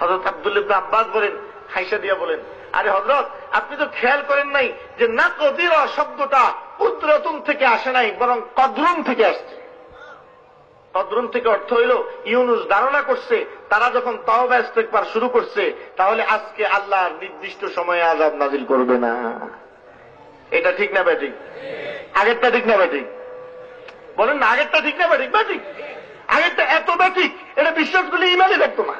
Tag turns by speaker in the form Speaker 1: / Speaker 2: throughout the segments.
Speaker 1: হজরত আব্দুল্লিবনে আব্বাস বলেন হাইসা দিয়া বলেন, আরে হজরত আপনি তো খেয়াল করেন নাই যে না কদির শব্দটা উদ্রতুন থেকে আসে নাই, বরং কদ্রুন থেকে আসছে। কদ্রুন থেকে অর্থ হইল, ইউনুস ধারণা করছে, তারা যখন তওবা ইস্তেকবার শুরু করছে, তাহলে আজকে আল্লাহর নির্দিষ্ট সময়ে আজাব নাজিল করবে না। এটা ঠিক না ব্যাটিক? আগেরটা ঠিক না ব্যাটিক? বলেন না, আগেরটা ঠিক না ব্যাটিক? ব্যাটিক? আগেরটা এত ব্যাটিক, এটা বিশ্বাস করলে ইমানই থাকতো না।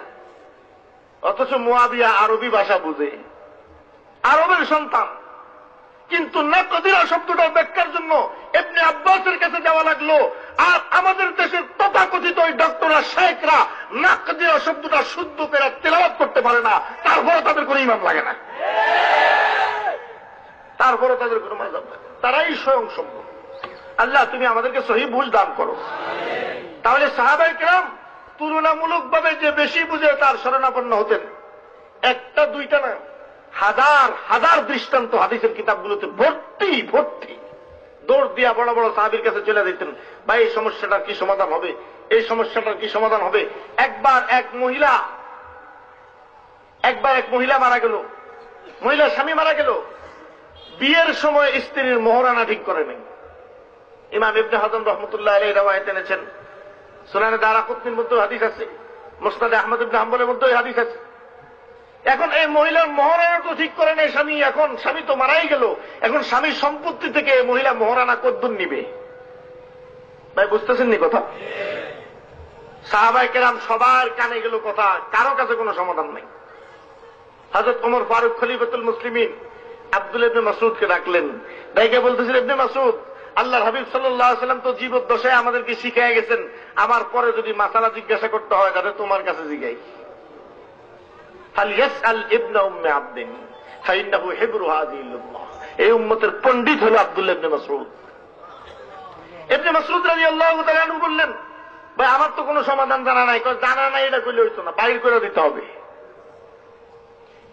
Speaker 1: অথচ মোয়াবিয়া আরবি ভাষা বুঝে। আরবের সন্তান। কিন্তু নাকদিরা শব্দটা ব্যাখ্যার জন্য এমনি আব্বাসের কাছে যাওয়া লাগল। আর আমাদের দেশের তথাকথিত ওই ডক্টররা শেখরা নাকদিরা শব্দটা শুদ্ধ করে তেলাওয়াত করতে পারে না। তারপরে তাদের কোনো ইমান লাগে না। তারপরে তাদের কোনো মাজাব লাগে। তারাই স্বয়ং সম্ভব আল্লাহ, তুমি আমাদেরকে সহি বুঝ দান করো। তাহলে সাহাবাই কেরাম তুলনামূলক ভাবে যে বেশি বুঝে তার শরণাপন্ন হতেন। একটা, দুইটা না, হাজার হাজার দৃষ্টান্ত হাদিসের কিতাবগুলোতে ভর্তি ভর্তি। দৌড় দিয়া বড় বড় সাহাবির কাছে চলে দিতেন বা এই সমস্যাটার কি সমাধান হবে? এই সমস্যাটার কি সমাধান হবে? একবার এক মহিলা, একবার এক মহিলা মারা গেল। মহিলা স্বামী মারা গেল। বিয়ের সময় স্ত্রীর মোহরানা ঠিক করে নেই। ইমাম ইবনে হাজম রহমতুল্লাহ আলী রাওয়ায়ত এনেছেন সুনানে দারা কুতনির মধ্যে হাদিস আছে। মুস্তাদে আহমদ ইবনে হাম্বলের মধ্যে হাদিস আছে। এখন এই মহিলার মহারানা তো ঠিক করে নেই স্বামী, এখন স্বামী তো মারাই গেল। এখন স্বামীর সম্পত্তি থেকে এই মহিলা মহারানা কদ্দুর নিবে। ভাই, বুঝতেছেন নি কথা? সাহাবাই কেরাম সবার কানে গেল কথা, কারও কাছে কোনো সমাধান নাই। হাজরত ওমর ফারুক খলিফতুল মুসলিমিন আব্দুল ইবনে মাসুদকে ডাকলেন। ডাইকে বলতেছিল, ইবনে মাসুদ আল্লাহ হাবিব সাল্লাম তো জীবদ্দশায় আমাদেরকে শিখাই গেছেন আমার পরে যদি মাসালা জিজ্ঞাসা করতে হয়, তাহলে তোমার কাছে হাযিহিল এই উম্মতের পণ্ডিত হলো আব্দুল্লাহ ইবনে রাদিয়াল্লাহু তাআলা আনহু বললেন, ভাই, আমার তো কোনো সমাধান জানা নাই। জানা নাই, এটা করলে হইতো না, বাইর করে দিতে হবে।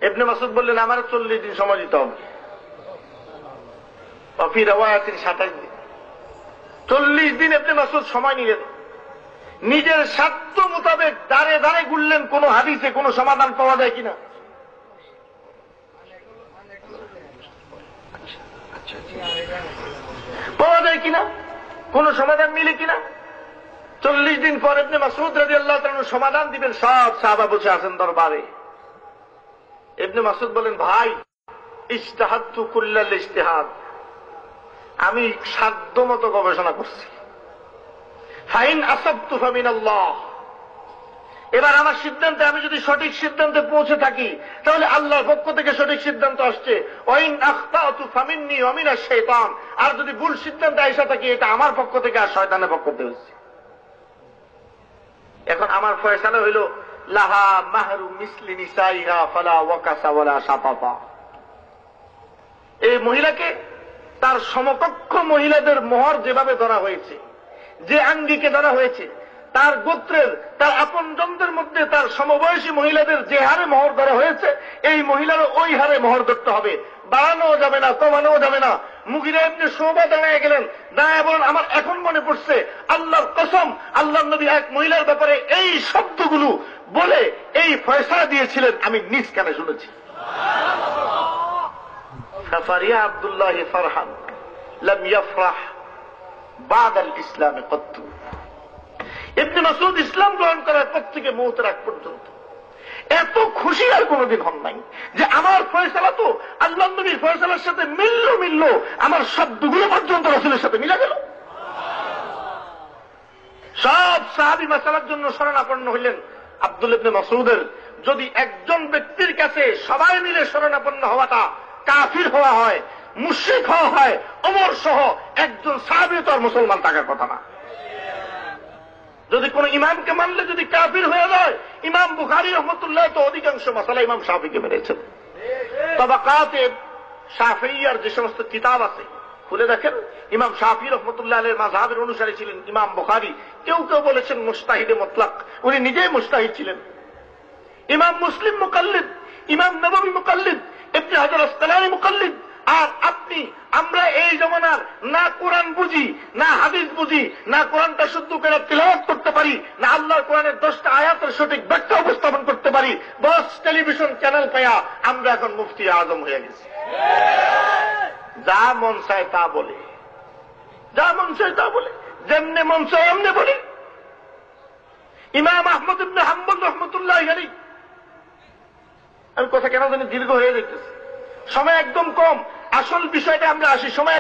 Speaker 1: এবনে মাসুদ বললেন, আমার চল্লিশ দিন সময় দিতে হবে। সাতাশ দিন। চল্লিশ দিন ইবনে মাসুদ সময় নিলেন। নিজের স্বার্থ মোতাবেক দাঁড়ে দাঁড়ে ঘুরলেন কোন হাদিসে কোন সমাধান পাওয়া যায় কিনা? পাওয়া যায় কিনা? কোন সমাধান মিলে কিনা? চল্লিশ দিন পর আপনি মাসুদ রাজি আল্লাহ সমাধান দিবেন, সব সাহাবা বসে আছেন দরবারে। এমনি মাসুদ বলেন, ভাই ইস্তাহাদু কুল্লাল ইস্তেহাদ আমি সাধ্য মতো গবেষণা করছি। ফাইন আসাবতু ফামিন আল্লাহ এবার আমার সিদ্ধান্তে, আমি যদি সঠিক সিদ্ধান্তে পৌঁছে থাকি, তাহলে আল্লাহর পক্ষ থেকে সঠিক সিদ্ধান্ত আসছে। ওয়াইন আখতাতু ফামিন্নি ওয়া মিনাশ শাইতান। আর যদি ভুল সিদ্ধান্তে আইসা থাকি, এটা আমার পক্ষ থেকে আর শয়তানের পক্ষ থেকে হচ্ছে। এখন আমার ফয়সালা হইল, লাহা মাহরু মিসলি নিসাইহা ফালা ওয়াকাসা ওয়ালা সাপাপা এই মহিলাকে, তার সমকক্ষ মহিলাদের মোহর যেভাবে ধরা হয়েছে যে আঙ্গিকে ধরা হয়েছে তার গোত্রের তার আপন জনদের মধ্যে তার সমবয়সী মহিলাদের যে হারে মোহর ধরা হয়েছে এই মহিলারও ওই হারে মোহর ধরতে হবে। বাড়ানো যাবে না কমানো যাবে না। মুগিরা এমনি শোভা দাঁড়ায় গেলেন। দাঁড়ায় বলেন আমার এখন মনে পড়ছে আল্লাহর কসম আল্লাহ নবী এক মহিলার ব্যাপারে এই শব্দগুলো বলে এই ফয়সলা দিয়েছিলেন আমি নিজ কানে শুনেছি। আব্দুল্লাহ ফারহান লাম ইয়াফরাহ। বাদ আল ইসলামে কত্তু ইবনে মাসুদ ইসলাম গ্রহণ করার পর থেকে মৌতের আগ পর্যন্ত। এত খুশি আর কোনদিন হন নাই যে আমার ফয়সালা তো আল্লাহ নবীর ফয়সালার সাথে মিলল মিলল আমার শব্দগুলো পর্যন্ত রসুলের সাথে মিলে গেল। সব সাহাবি মাসালার জন্য শরণাপন্ন হইলেন আব্দুল ইবনে মাসুদের যদি একজন ব্যক্তির কাছে সবাই মিলে শরণাপন্ন হওয়াটা কাফির হওয়া হয় মুশ্রিক হওয়া হয় অমর সহ একজন সাহাবি তো আর মুসলমান থাকার কথা না। যদি কোন ইমামকে মানলে যদি কাফির হয়ে যায়, ইমাম বুখারি রহমতুল্লাহ তো অধিকাংশ মশালা ইমাম শাফিকে মেরেছেন তবাকাতে শাফিয়ার যে সমস্ত কিতাব আছে, খুলে দেখেন, ইমাম শাফি রহমতুল্লাহ আলের মাঝহাবের অনুসারী ছিলেন ইমাম বুখারি। কেউ কেউ বলেছেন মুস্তাহিদে মতলাক, উনি নিজেই মুস্তাহিদ ছিলেন। ইমাম মুসলিম মুকাল্লিদ, ইমাম নবী মুকাল্লিদ, ইবনে হাজার আসকালানি মুকাল্লিদ আর আপনি, আমরা এই জমানার না কোরআন বুঝি, না হাদিস বুঝি, না কোরআনটা শুদ্ধ করে তিলাওয়াত করতে পারি, না আল্লাহর কোরআনের দশটা আয়াতের সঠিক ব্যাখ্যা উপস্থাপন করতে পারি দশ টেলিভিশন চ্যানেল পাইয়া আমরা এখন মুফতি আজম হয়ে গেছি। যা মন চায় তা বলে। যা মন চায় তা বলে। যেমনে মন চায় এমনি বলে। ইমাম আহমদ ইবনে হাম্বল রহমতুল্লাহ আমি কথা কেন জানি দীর্ঘ হয়ে যেতেছে সময় একদম কম। আসল বিষয়টা আমরা আসি সময়